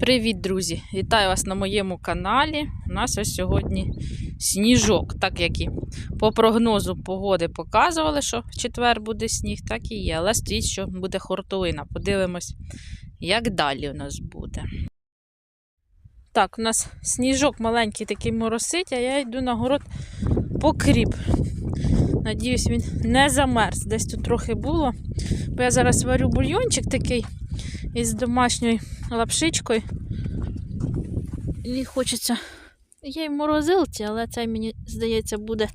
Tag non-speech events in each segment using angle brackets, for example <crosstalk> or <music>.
Привіт, друзі! Вітаю вас на моєму каналі. У нас ось сьогодні сніжок, так як і по прогнозу погоди показували, що в четвер буде сніг, так і є. Але стоїть, що буде хортовина. Подивимось, як далі у нас буде. Так, у нас сніжок маленький такий моросить, а я йду на город по кріп. Надіюсь, він не замерз. Десь тут трохи було. Бо я зараз варю бульйончик такий із домашньою лапшичкою. І хочеться. Є й морозилці, але цей, мені здається, буде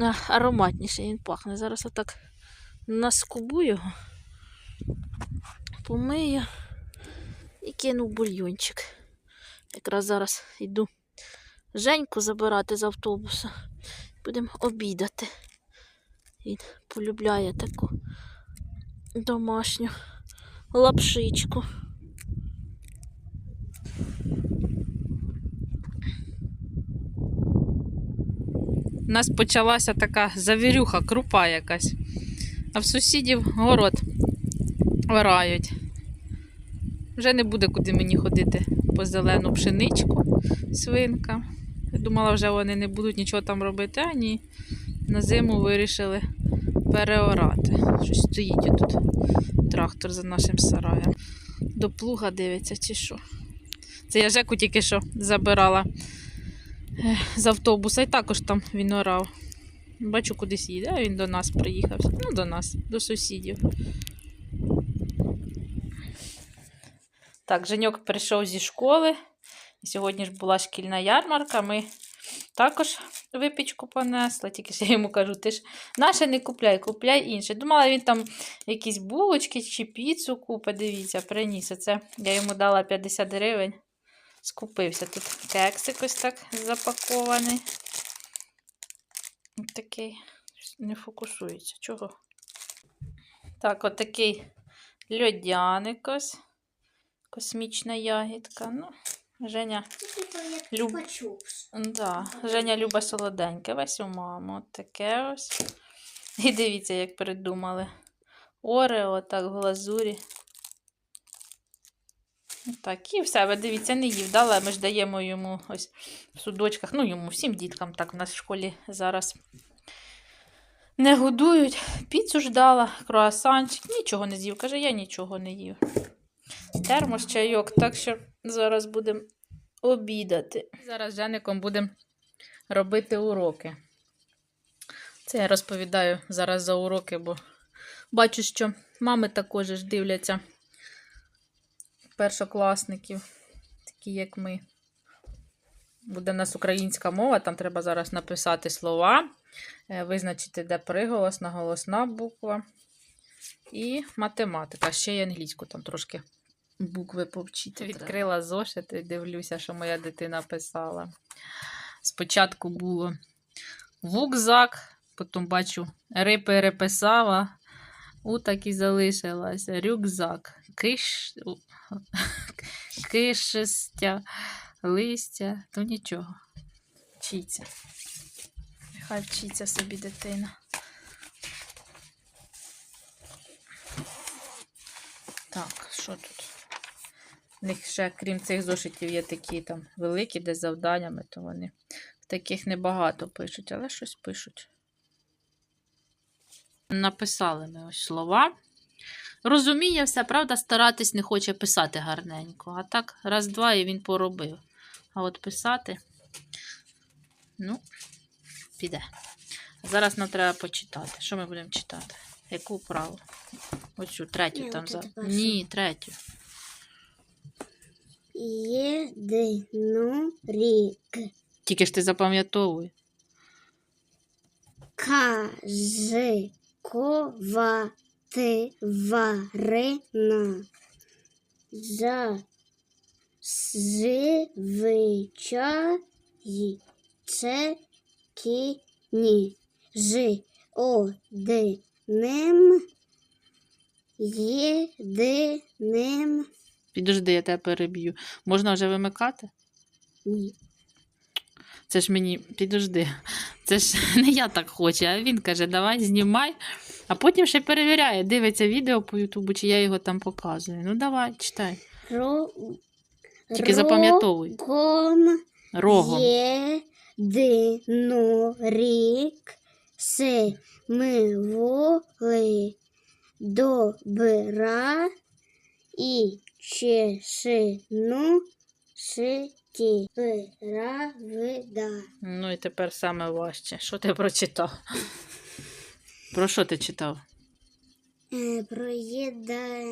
а, ароматніший. Він пахне. Зараз отак наскубу його, помию і кину бульйончик. Якраз зараз йду Женьку забирати з автобуса. Будемо обідати. Він полюбляє таку домашню лапшичку. У нас почалася така завірюха, крупа якась. А в сусідів город вирають. Вже не буде куди мені ходити по зелену пшеничку свинка. Я думала, вже вони не будуть нічого там робити, а ні. На зиму вирішили переорати. Щось стоїть тут трактор за нашим сараєм. До плуга дивиться, чи що. Це я Жеку тільки що забирала з автобуса і також там він орав. Бачу, кудись їде, а він до нас приїхав. Ну, до нас, до сусідів. Так, Женьок прийшов зі школи. Сьогодні ж була шкільна ярмарка. Ми також випічку понесли. Тільки ж я йому кажу, ти ж наше не купляй, купляй інше. Думала, він там якісь булочки чи піцу купить. Дивіться, приніс. Це я йому дала 50 гривень. Скупився. Тут кексик ось так запакований. Ось Такий не фокусується. Чого? Так, отакий льодяник ось. Космічна ягідка. Ну, Женя. Люб-. Да, Женя любить солоденьке, весь у маму. От таке ось. І дивіться, як придумали. Орео, так, в глазурі. Так, і все, ви дивіться, не їв, але ми ж даємо йому ось в судочках, ну йому всім діткам так у нас в школі зараз не годують. Піцу ж дала, круасанчик, нічого не з'їв. Каже, я нічого не їв. Термос, чайок, так що зараз будемо обідати. Зараз з Жеником будемо робити уроки. Це я розповідаю зараз за уроки, бо бачу, що мами також ж дивляться першокласників, такі як ми. Буде в нас українська мова, там треба зараз написати слова, е, визначити, де приголосна, голосна буква. І математика. Ще й англійську там трошки букви повчити. Відкрила зошит і дивлюся, що моя дитина писала. Спочатку було вукзак, потім бачу, ри переписала, у так і залишилася. Рюкзак, киш, <laughs> кишестя, листя, то нічого. Вчиться. Хай вчиться собі дитина. Так, що тут? У них ще, крім цих зошитів, є такі там великі, де з завданнями, то вони таких небагато пишуть, але щось пишуть. Написали ми ось слова. Розуміє все, правда, старатись не хоче писати гарненько. А так, раз-два і він поробив. А от писати, ну, піде. Зараз нам треба почитати. Що ми будемо читати? Яку вправу? Оцю третю там за. Ні, третю. Єдинорік. Тільки ж ти запам'ятовуй. Кажикова тварина. Зазвичай це кіні. З одним єдиним Підожди, я тебе переб'ю. Можна вже вимикати? ні. Це ж мені, підожди. Це ж <laughs> не я так хочу, а він каже, давай знімай. А потім ще перевіряє, дивиться відео по Ютубу, чи я його там показую. Ну давай, читай. ро, Тільки запам'ятовуй. рогом, Рогом. єдинорік, символи добра і чешину шиті. Правда. Ну і тепер саме важче. Що ти прочитав? Про що ти читав? Е, Про єда...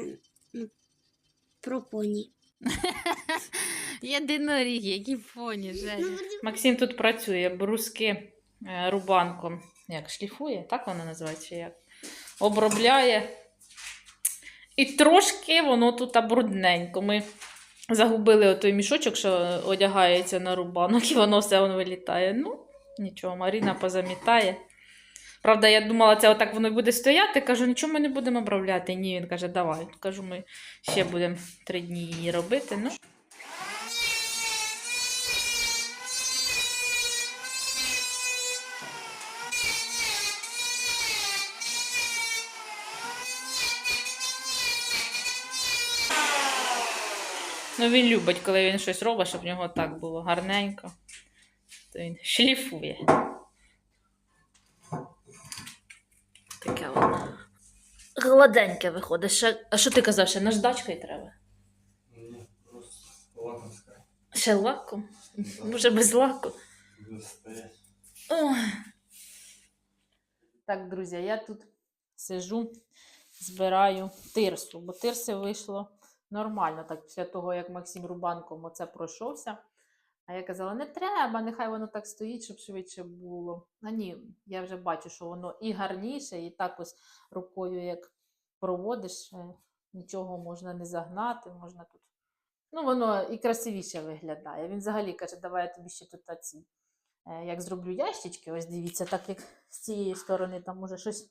Про поні. <laughs> Єдиноріг, які фоні, Женя. Максим тут працює, бруски е, рубанком. Як шліфує, так вона називається? Як? Обробляє. І трошки воно тут брудненько. Ми загубили той мішочок, що одягається на рубанок, <laughs> і воно все воно вилітає. Ну, нічого, Маріна позамітає. Правда, я думала, це отак воно буде стояти. Кажу, нічого ми не будемо обробляти. Ні, він каже, давай. Кажу, ми ще будемо три дні її робити. Ну, Ну, він любить, коли він щось робить, щоб в нього так було гарненько. То він шліфує. Таке воно. Гладеньке виходить. Ще... А що ти казав, ще наждачкою треба? Ні, просто лакомська. Ще лаком? Може без лаку? Так, друзі, я тут сижу, збираю тирсу, бо тирси вийшло нормально, так після того, як Максим Рубанком оце пройшовся. А я казала, не треба, нехай воно так стоїть, щоб швидше було. А ні, я вже бачу, що воно і гарніше, і так ось рукою, як проводиш, е, нічого можна не загнати, можна тут. Ну, воно і красивіше виглядає. Він взагалі каже, давай я тобі ще тут ці е, як зроблю ящички, ось дивіться, так як з цієї сторони там уже щось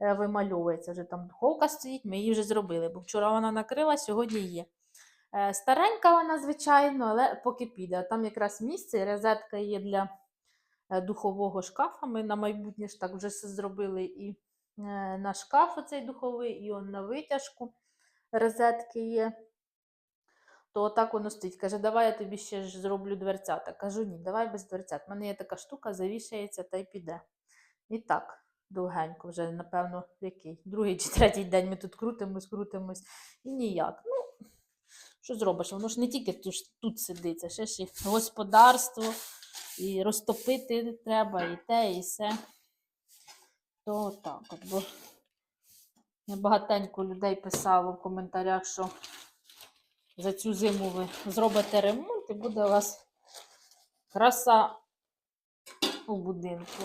вимальовується. Вже там духовка стоїть, ми її вже зробили, бо вчора вона накрила, сьогодні є. Е, Старенька вона, звичайно, але поки піде. Там якраз місце, розетка є для е, духового шкафа. Ми на майбутнє ж так вже зробили і е, на шкаф оцей духовий, і он на витяжку розетки є то так воно стоїть. Каже, давай я тобі ще ж зроблю дверцята. Кажу, ні, давай без дверцят. У мене є така штука, завішається та й піде. І так, довгенько, вже, напевно, який? Другий чи третій день ми тут крутимось, крутимось і ніяк. Ну, що зробиш? Воно ж не тільки тут, тут сидиться, ще ж і господарство, і розтопити треба, і те, і все. То так, от, бо багатенько людей писало в коментарях, що за цю зиму ви зробите ремонт і буде у вас краса у будинку.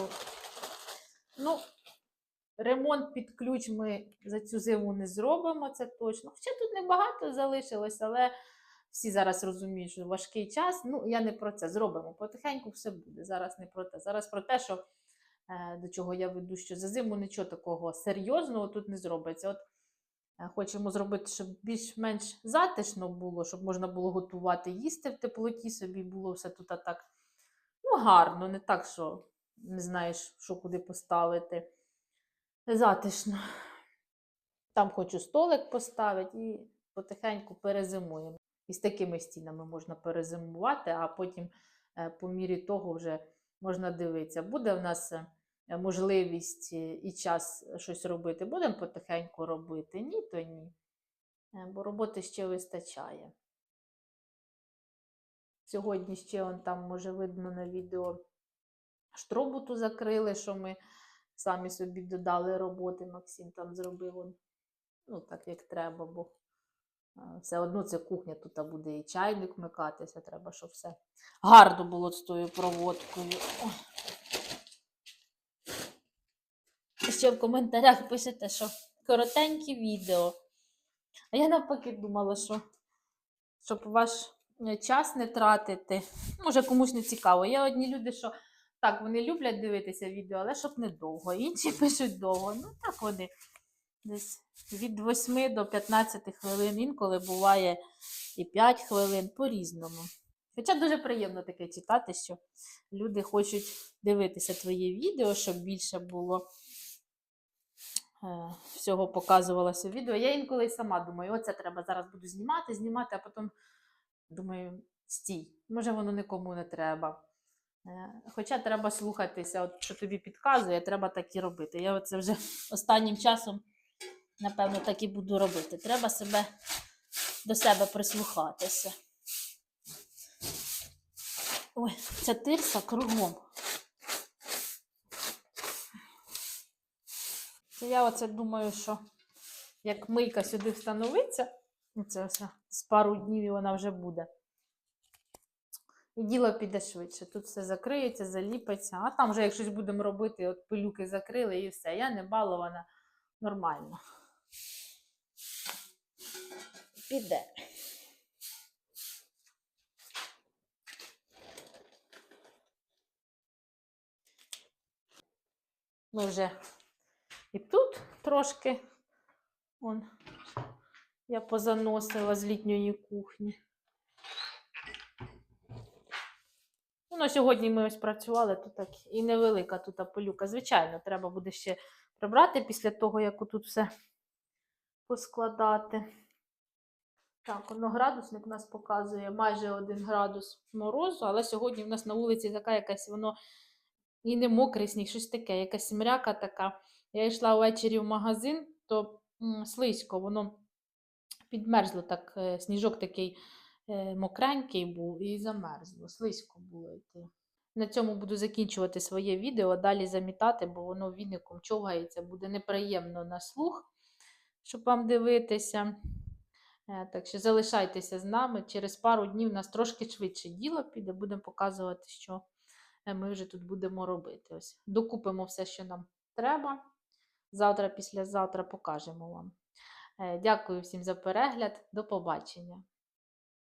Ну, ремонт під ключ ми за цю зиму не зробимо, це точно. Хоча тут небагато залишилось, але всі зараз розуміють, що важкий час. Ну, я не про це зробимо. Потихеньку все буде. Зараз не про те. Зараз про те, що е, до чого я веду, що за зиму нічого такого серйозного тут не зробиться. От Е, Хочемо зробити, щоб більш-менш затишно було, щоб можна було готувати, їсти в теплоті собі, було все тут так. Ну, гарно, не так, що не знаєш, що куди поставити. Затишно. Там хочу столик поставити і потихеньку перезимуємо. І з такими стінами можна перезимувати, а потім е, по мірі того вже можна дивитися. Буде в нас е, можливість е, і час щось робити, будемо потихеньку робити. Ні, то ні. Бо роботи ще вистачає. Сьогодні ще он там, може, видно на відео, штробуту закрили, що ми самі собі додали роботи. Максим там зробив ну, так як треба, бо е, все одно це кухня, тут буде і чайник вмикатися, треба, щоб все гарно було з тою проводкою. Ще в коментарях пишете, що коротенькі відео. А я навпаки думала, що щоб ваш е, час не тратити. Може, комусь не цікаво. Є одні люди, що так, вони люблять дивитися відео, але щоб не довго. Інші <laughs> пишуть довго. Ну, так вони десь від 8 до 15 хвилин, інколи буває і 5 хвилин по-різному. Хоча дуже приємно таке читати, що люди хочуть дивитися твоє відео, щоб більше було е, всього показувалося відео. Я інколи сама думаю, оце треба зараз буду знімати, знімати, а потім думаю, стій, може воно нікому не треба. Е, Хоча треба слухатися, от що тобі підказує, треба так і робити. Я оце вже останнім часом, напевно, так і буду робити. Треба себе до себе прислухатися. Ой, ця тирса кругом. Це я оце думаю, що як мийка сюди встановиться, це все з пару днів і вона вже буде. І діло піде швидше. Тут все закриється, заліпиться. А там вже як щось будемо робити, от пилюки закрили і все. Я не балована нормально. Піде. Ми вже і тут трошки он, я позаносила з літньої кухні. Ну, на сьогодні ми ось працювали, тут так і невелика тут пилюка. Звичайно, треба буде ще прибрати після того, як тут все поскладати. Так, воно градусник у нас показує майже 1 градус морозу, але сьогодні в нас на вулиці така якась воно і не мокрий сніг, щось таке, якась мряка така. Я йшла ввечері в магазин, то м, слизько, воно підмерзло так, е, сніжок такий мокренький був і замерзло, слизько було йти. На цьому буду закінчувати своє відео, далі замітати, бо воно віником човгається, буде неприємно на слух, щоб вам дивитися. Е, Так що залишайтеся з нами. Через пару днів у нас трошки швидше діло піде, будемо показувати, що е, ми вже тут будемо робити. Ось Докупимо все, що нам треба. Завтра, післязавтра покажемо вам. Е, Дякую всім за перегляд. До побачення.